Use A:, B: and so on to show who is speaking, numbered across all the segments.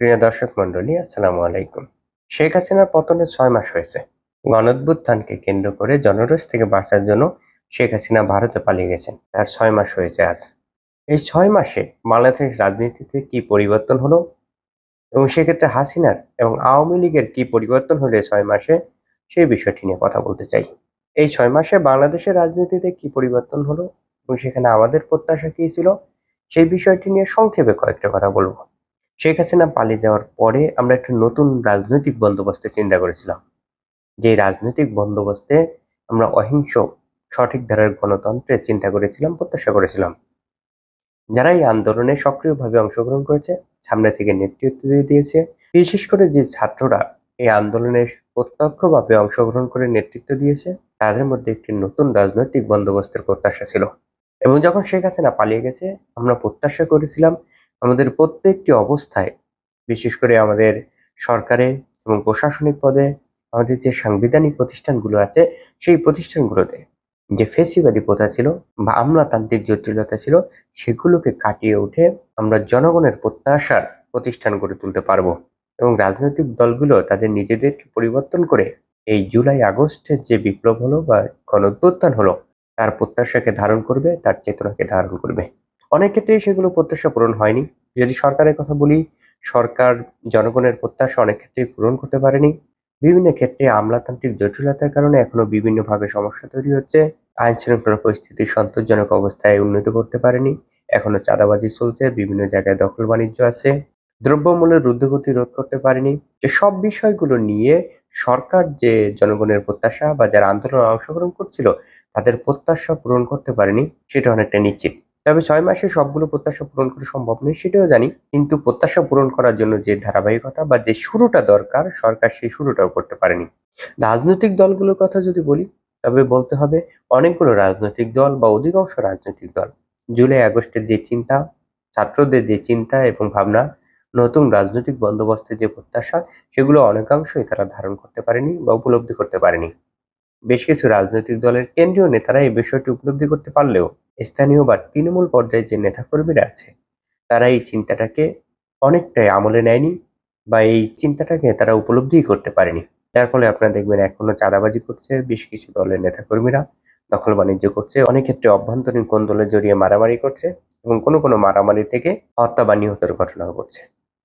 A: প্রিয় দর্শক মন্ডলী আসসালামু আলাইকুম। শেখ হাসিনার পতনে ছয় মাস হয়েছে। গণঅভ্যুত্থানকে কেন্দ্র করে জনরোষ থেকে বাঁচার জন্য শেখ হাসিনা ভারতে পালিয়ে গেছেন। তার ছয় মাস হয়েছে আজ। এই ছয় মাসে বাংলাদেশ রাজনীতিতে কি পরিবর্তন হলো এবং সেক্ষেত্রে হাসিনার এবং আওয়ামী লীগের কি পরিবর্তন হলো ছয় মাসে, সেই বিষয়টি নিয়ে কথা বলতে চাই। এই ছয় মাসে বাংলাদেশের রাজনীতিতে কি পরিবর্তন হলো এবং সেখানে আমাদের প্রত্যাশা কি ছিল, সেই বিষয়টি নিয়ে সংক্ষেপে কয়েকটা কথা বলব। শেখ হাসিনা পালিয়ে যাওয়ার পরে আমরা একটা নতুন রাজনৈতিক বন্দোবস্তে চিন্তা করেছিলাম। যে রাজনৈতিক বন্দোবস্তে আমরা অহিংস সঠিক ধারার গণতন্ত্রের চিন্তা করেছিলাম, প্রত্যাশা করেছিলাম। যারা এই আন্দোলনে সক্রিয়ভাবে অংশগ্রহণ করেছে, সামনে থেকে নেতৃত্ব দিয়ে দিয়েছে, বিশেষ করে যে ছাত্ররা এই আন্দোলনে প্রত্যক্ষভাবে অংশগ্রহণ করে নেতৃত্ব দিয়েছে, তাদের মধ্যে একটি নতুন রাজনৈতিক বন্দোবস্তের প্রত্যাশা ছিল। এবং যখন শেখ হাসিনা পালিয়ে গেছে, আমরা প্রত্যাশা করেছিলাম আমাদের প্রত্যেকটি অবস্থায়, বিশেষ করে আমাদের সরকারে এবং প্রশাসনিক পদে, আমাদের যে সাংবিধানিক প্রতিষ্ঠানগুলো আছে, সেই প্রতিষ্ঠানগুলোতে যে ফেসিবাদী প্রথা ছিল বা আমলাতান্ত্রিক জটিলতা ছিল, সেগুলোকে কাটিয়ে উঠে আমরা জনগণের প্রত্যাশার প্রতিষ্ঠান গড়ে তুলতে পারব। এবং রাজনৈতিক দলগুলো তাদের নিজেদেরকে পরিবর্তন করে এই জুলাই আগস্টের যে বিপ্লব হলো বা গণঅভ্যুত্থান হলো, তার প্রত্যাশাকে ধারণ করবে, তার চেতনাকে ধারণ করবে। অনেক ক্ষেত্রেই সেগুলো প্রত্যাশা পূরণ হয়নি। যদি সরকারের কথা বলি, সরকার জনগণের প্রত্যাশা অনেক ক্ষেত্রেই পূরণ করতে পারেনি। বিভিন্ন ক্ষেত্রে আমলাতান্ত্রিক জটিলতার কারণে এখনও বিভিন্নভাবে সমস্যা তৈরি হচ্ছে। আইন শৃঙ্খলা পরিস্থিতি সন্তোষজনক অবস্থায় উন্নত করতে পারেনি। এখনও চাঁদাবাজি চলছে, বিভিন্ন জায়গায় দখল বাণিজ্য আছে। দ্রব্যমূল্যের রুদ্ধগতি রোধ করতে পারেনি। যে সব বিষয়গুলো নিয়ে সরকার যে জনগণের প্রত্যাশা বা যারা আন্দোলনে অংশগ্রহণ করছিল, তাদের প্রত্যাশা পূরণ করতে পারেনি, সেটা অনেকটা নিশ্চিত। তবে ছয় মাসে সবগুলো প্রত্যাশা পূরণ করা সম্ভব নয়, সেটাও জানি। কিন্তু প্রত্যাশা পূরণ করার জন্য যে ধারাবাহিকতা বা যে শুরুটা দরকার, সরকার সেই শুরুটাও করতে পারেনি। রাজনৈতিক দলগুলোর কথা যদি বলি, তবে বলতে হবে অনেকগুলো রাজনৈতিক দল বা অধিকাংশ রাজনৈতিক দল। জুলাই, আগস্টের যে চিন্তা, ছাত্রদের যে চিন্তা এবং ভাবনা, নতুন রাজনৈতিক বন্দোবস্তের যে প্রত্যাশা, সেগুলো অনেকাংশই তারা ধারণ করতে পারেনি বা উপলব্ধি করতে পারেনি। বেশ কিছু রাজনৈতিক দলের কেন্দ্রীয় নেতারা এই বিষয়টি উপলব্ধি করতে পারলেও স্থানীয় বা তৃণমূল পর্যায়ে যে নেতাকর্মীরা আছে, তারা এই চিন্তাটাকে অনেকটাই আমলে নেয়নি বা এই চিন্তাটাকে তারা উপলব্ধি করতে পারেনি। যার ফলে আপনারা দেখবেন এখনও চাঁদাবাজি করছে বেশ কিছু দলের নেতাকর্মীরা, দখল বাণিজ্য করছে, অনেক ক্ষেত্রে অভ্যন্তরীণ কোন্দলে জড়িয়ে মারামারি করছে এবং কোনো কোনো মারামারি থেকে হত্যা বা নিহতের ঘটনাও ঘটছে।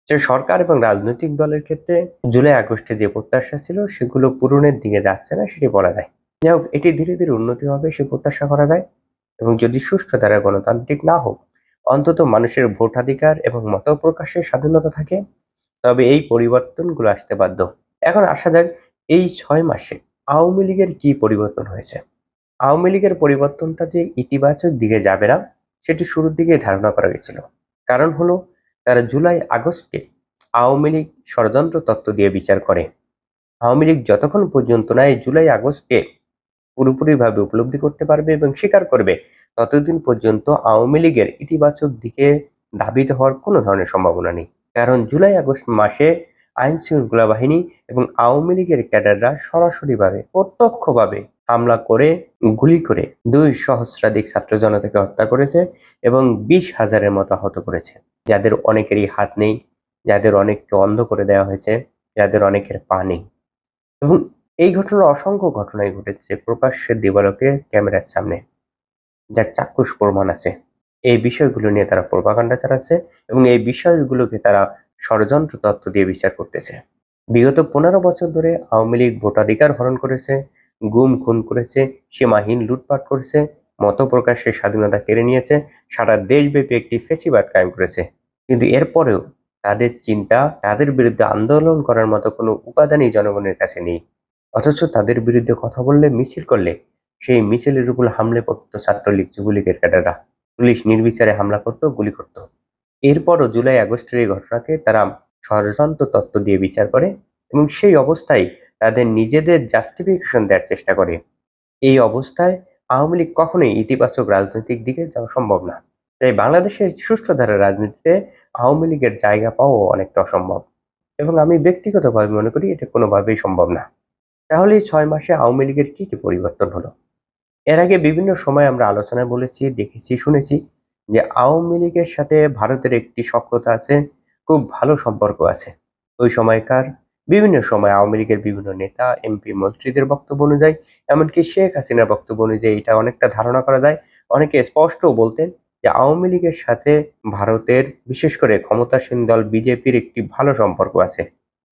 A: যে সরকার এবং রাজনৈতিক দলের ক্ষেত্রে জুলাই আগস্টে যে প্রত্যাশা ছিল সেগুলো পূরণের দিকে যাচ্ছে না, সেটি বলা যায়। যাই হোক, এটি ধীরে ধীরে উন্নতি হবে, সে প্রত্যাশা করা যায়। এবং যদি সুষ্ঠু দ্বারা গণতান্ত্রিক না হোক, অন্তত মানুষের ভোটাধিকার এবং মত প্রকাশের স্বাধীনতা থাকে, তবে এই পরিবর্তনগুলো আসতে বাধ্য। এখন আসা যাক এই ছয় মাসে আওয়ামী লীগের কি পরিবর্তন হয়েছে। আওয়ামী লীগের পরিবর্তনটা যে ইতিবাচক দিকে যাবে না, সেটি শুরুর দিকে ধারণা করা গেছিল। কারণ হলো, তারা জুলাই আগস্টে আওয়ামী লীগ ষড়যন্ত্র তত্ত্ব দিয়ে বিচার করে। আওয়ামী লীগ যতক্ষণ পর্যন্ত না এই জুলাই আগস্টকে পুরোপুরিভাবে উপলব্ধি করতে পারবে এবং স্বীকার করবে। ততদিন পর্যন্ত আওয়ামী লীগের ইতিবাচক দিকে ধাবিত হওয়ার কোনো ধরনের সম্ভাবনা নেই। কারণ জুলাই আগস্ট মাসে আইন শৃঙ্খলা বাহিনী এবং আওয়ামী লীগের ক্যাডাররা সরাসরিভাবে, প্রত্যক্ষভাবে হামলা করে, গুলি করে দুই সহস্রাধিক ছাত্র জনতাকে হত্যা করেছে এবং বিশ হাজারের মতো আহত করেছে। যাদের অনেকেরই হাত নেই, যাদের অনেককে অন্ধ করে দেওয়া হয়েছে, যাদের অনেকের পা নেই। এবং এই ঘটনার অসংখ্য ঘটনাই ঘটেছে প্রকাশ্যে দিবালোকে ক্যামেরার সামনে, যার চাক্ষুষ প্রমাণ আছে। এই বিষয়গুলো নিয়ে তারা প্রভাকাণ্ডা চালাচ্ছে এবং এই বিষয়গুলোকে তারা ষড়যন্ত্র তত্ত্ব দিয়ে বিচার করতেছে। বিগত পনেরো বছর ধরে আওয়ামী লীগ ভোটাধিকার হরণ করেছে, গুম, খুন করেছে, সীমাহীন লুটপাট করেছে, মত প্রকাশের স্বাধীনতা কেড়ে নিয়েছে, সারা দেশব্যাপী একটি ফেসিবাদ কায়েম করেছে। কিন্তু এরপরেও তাদের চিন্তা, তাদের বিরুদ্ধে আন্দোলন করার মতো কোনো উপাদানই জনগণের কাছে নেই। অথচ তাদের বিরুদ্ধে কথা বললে মিছিল করলে সেই মিছিলের উপর হামলে পড়তো ছাত্রলীগ যুবলীগের ক্যাডাররা। পুলিশ নির্বিচারে হামলা করত, গুলি করত। এরপরও জুলাই আগস্টের এই ঘটনাকে তারা ষড়যন্ত্র তত্ত্ব দিয়ে বিচার করে এবং সেই অবস্থায় তাদের নিজেদের জাস্টিফিকেশন দেওয়ার চেষ্টা করে। এই অবস্থায় আওয়ামী লীগ কখনোই ইতিবাচক রাজনৈতিক দিকে যাওয়া সম্ভব না। তাই বাংলাদেশের সুষ্ঠু ধারার রাজনীতিতে আওয়ামী লীগের জায়গা পাওয়াও অনেকটা অসম্ভব। এবং আমি ব্যক্তিগতভাবে মনে করি এটা কোনোভাবেই সম্ভব না। তাহলে এই ছয় মাসে আওয়ামী লীগের কি কি পরিবর্তন হলো? এর আগে বিভিন্ন সময় আমরা আলোচনা বলেছি, দেখেছি, শুনেছি যে আওয়ামী লীগের সাথে ভারতের একটি সক্ষতা আছে, খুব ভালো সম্পর্ক আছে। ওই সময়কার বিভিন্ন সময় আওয়ামী লীগের বিভিন্ন নেতা, এমপি, মন্ত্রীদের বক্তব্য অনুযায়ী, এমনকি শেখ হাসিনার বক্তব্য অনুযায়ী এটা অনেকটা ধারণা করা যায়। অনেকে স্পষ্ট বলতেন যে আওয়ামী লীগের সাথে ভারতের, বিশেষ করে ক্ষমতাসীন দল, বিজেপির একটি ভালো সম্পর্ক আছে।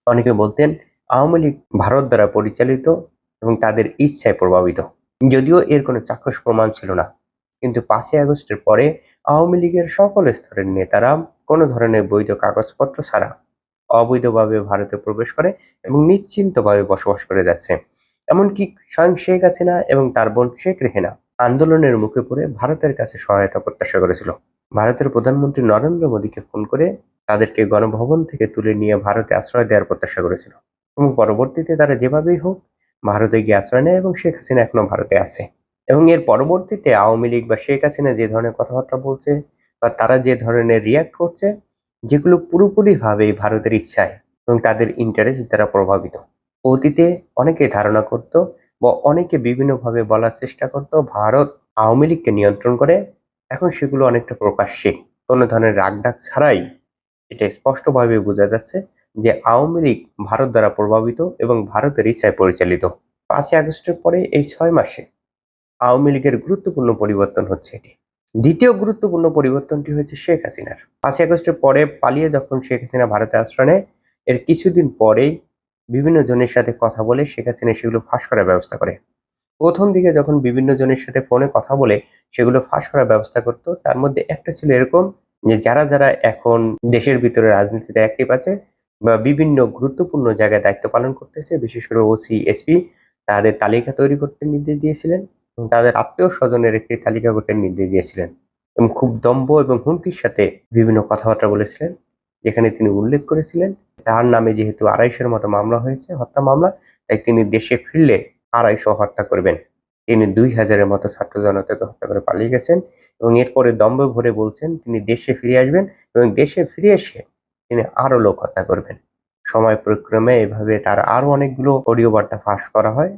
A: অনেকে বলতেন আওয়ামী লীগ ভারত দ্বারা পরিচালিত এবং তাদের ইচ্ছায় প্রভাবিত। যদিও এর কোনো চাক্ষুষ প্রমাণ ছিল না। কিন্তু পাঁচই আগস্টের পরে আওয়ামী লীগের সকল স্তরের নেতারা কোনো ধরনের বৈধ কাগজপত্র ছাড়া অবৈধভাবে ভারতে প্রবেশ করে এবং নিশ্চিন্তভাবে বসবাস করে যাচ্ছে। এমনকি স্বয়ং শেখ হাসিনা এবং তার বোন শেখ রেহেনা আন্দোলনের মুখে পড়ে ভারতের কাছে সহায়তা প্রত্যাশা করেছিল। ভারতের প্রধানমন্ত্রী নরেন্দ্র মোদীকে ফোন করে তাদেরকে গণভবন থেকে তুলে নিয়ে ভারতে আশ্রয় দেওয়ার প্রত্যাশা করেছিল। এবং পরবর্তীতে তারা যেভাবেই হোক ভারতে গিয়ে আশ্রয় নেয় এবং শেখ হাসিনা এখনও ভারতে আছে। এবং এর পরবর্তীতে আওয়ামী লীগ বা শেখ হাসিনা যে ধরনের কথাবার্তা বলছে বা তারা যে ধরনের রিয়াক্ট করছে, যেগুলো পুরোপুরিভাবে ভারতের ইচ্ছায় এবং তাদের ইন্টারেস্ট দ্বারা প্রভাবিত। অতীতে অনেকে ধারণা করত বা অনেকে বিভিন্নভাবে বলার চেষ্টা করত, ভারত আওয়ামী লীগকে নিয়ন্ত্রণ করে। এখন সেগুলো অনেকটা প্রকাশ্যে। কোনো ধরনের রাগডাক ছাড়াই এটা স্পষ্টভাবে বোঝা যাচ্ছে। যে আওয়ামী লীগ ভারত দ্বারা প্রভাবিত এবং ভারতের ইচ্ছায় পরিচালিত। পাঁচই আগস্টের পরে এই ছয় মাসে আওয়ামী লীগের গুরুত্বপূর্ণ পরিবর্তন হচ্ছে এটি। দ্বিতীয় গুরুত্বপূর্ণ পরিবর্তনটি হয়েছে শেখ হাসিনার। পাঁচই আগস্টের পরে পালিয়ে যখন শেখ হাসিনা ভারতে আশ্রয় নেয়, এর কিছুদিন পরেই বিভিন্ন জনের সাথে কথা বলে শেখ হাসিনা সেগুলো ফাঁস করার ব্যবস্থা করে। প্রথম দিকে যখন বিভিন্ন জনের সাথে ফোনে কথা বলে সেগুলো ফাঁস করার ব্যবস্থা করত, তার মধ্যে একটা ছিল এরকম যে যারা যারা এখন দেশের ভিতরে রাজনীতিতে অ্যাক্টিভ আছে বিভিন্ন গুরুত্বপূর্ণ জায়গায় দায়িত্ব পালন করতেছে, বিশেষ করে ওসি এসপি তাদের তালিকা তৈরি করতে নির্দেশ দিয়েছিলেন এবং তাদের আত্মীয় স্বজনের একটি তালিকা করতে নির্দেশ দিয়েছিলেন এবং খুব দম্ভ এবং হুমকির সাথে বিভিন্ন কথাবার্তা বলেছিলেন, যেখানে তিনি উল্লেখ করেছিলেন তার নামে যেহেতু আড়াইশোর মতো মামলা হয়েছে, হত্যা মামলা, তাই তিনি দেশে ফিরলে আড়াইশো হত্যা করবেন। তিনি দুই হাজারের মতো ছাত্র জনতাকে হত্যা করে পালিয়ে গেছেন এবং এরপরে দম্ভ ভরে বলছেন তিনি দেশে ফিরে আসবেন এবং দেশে ফিরে এসে তিনি আরও লোক হত্যা করবেন। সময় প্রক্রমে এভাবে তার আরও অনেকগুলো অডিও বার্তা ফাঁস করা হয়।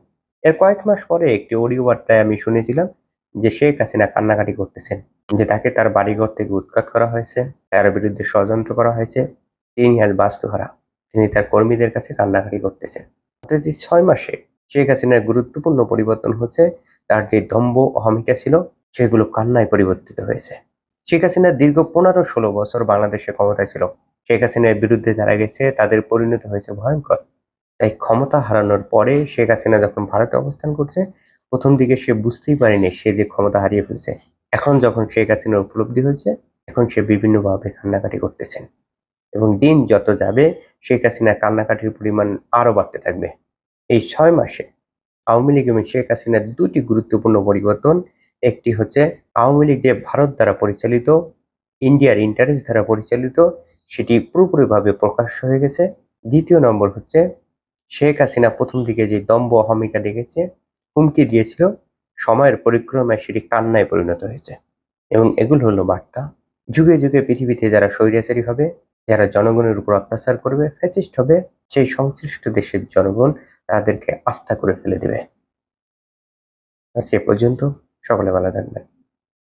A: এর কয়েক মাস পরে একটি অডিও বার্তায় আমি শুনেছিলাম যে শেখ হাসিনা কান্নাকাটি করতেছেন, যে তাকে তার বাড়িঘর থেকে উৎখাত করা হয়েছে, তার বিরুদ্ধে ষড়যন্ত্র করা হয়েছে, তিনি আজ বাস্তুহারা। তিনি তার কর্মীদের কাছে কান্নাকাটি করতেছেন। অর্থাৎ ছয় মাসে শেখ হাসিনার গুরুত্বপূর্ণ পরিবর্তন হচ্ছে তার যে দম্ভ অহমিকা ছিল, সেগুলো কান্নায় পরিবর্তিত হয়েছে। শেখ হাসিনা দীর্ঘ পনেরো ষোলো বছর বাংলাদেশে ক্ষমতায় ছিল। শেখ হাসিনার বিরুদ্ধে যারা গেছে, তাদের পরিণত হয়েছে ভয়ঙ্কর। তাই ক্ষমতা হারানোর পরে শেখ হাসিনা যখন ভারতে অবস্থান করছে, প্রথম দিকে সে বুঝতেই পারেনি সে যে ক্ষমতা হারিয়ে ফেলছে। এখন যখন শেখ হাসিনা উপলব্ধি হয়েছে, এখন সে বিভিন্নভাবে কান্নাকাটি করতেছেন। এবং দিন যত যাবে, শেখ হাসিনার কান্নাকাটির পরিমাণ আরও বাড়তে থাকবে। এই ছয় মাসে আওয়ামী লীগ এবং শেখ হাসিনার দুটি গুরুত্বপূর্ণ পরিবর্তন, একটি হচ্ছে আওয়ামী লীগ যে ভারত দ্বারা পরিচালিত ইন্ডিয়ার ইন্টারেস্ট দ্বারা পরিচালিত, সেটি পুরোপুরিভাবে প্রকাশ হয়ে গেছে। দ্বিতীয় নম্বর হচ্ছে, শেখ হাসিনা প্রথম দিকে যে দম্ভ অহমিকা দেখেছে, হুমকি দিয়েছিল, সময়ের পরিক্রমায় সেটি কান্নায় পরিণত হয়েছে। এবং এগুলো হলো বার্তা। যুগে যুগে পৃথিবীতে যারা স্বৈরাচারী হবে, যারা জনগণের উপর অত্যাচার করবে, ফ্যাসিস্ট হবে, সেই সংশ্লিষ্ট দেশের জনগণ তাদেরকে আস্থা করে ফেলে দেবে। আজকে পর্যন্ত, সকলে ভালো থাকবেন।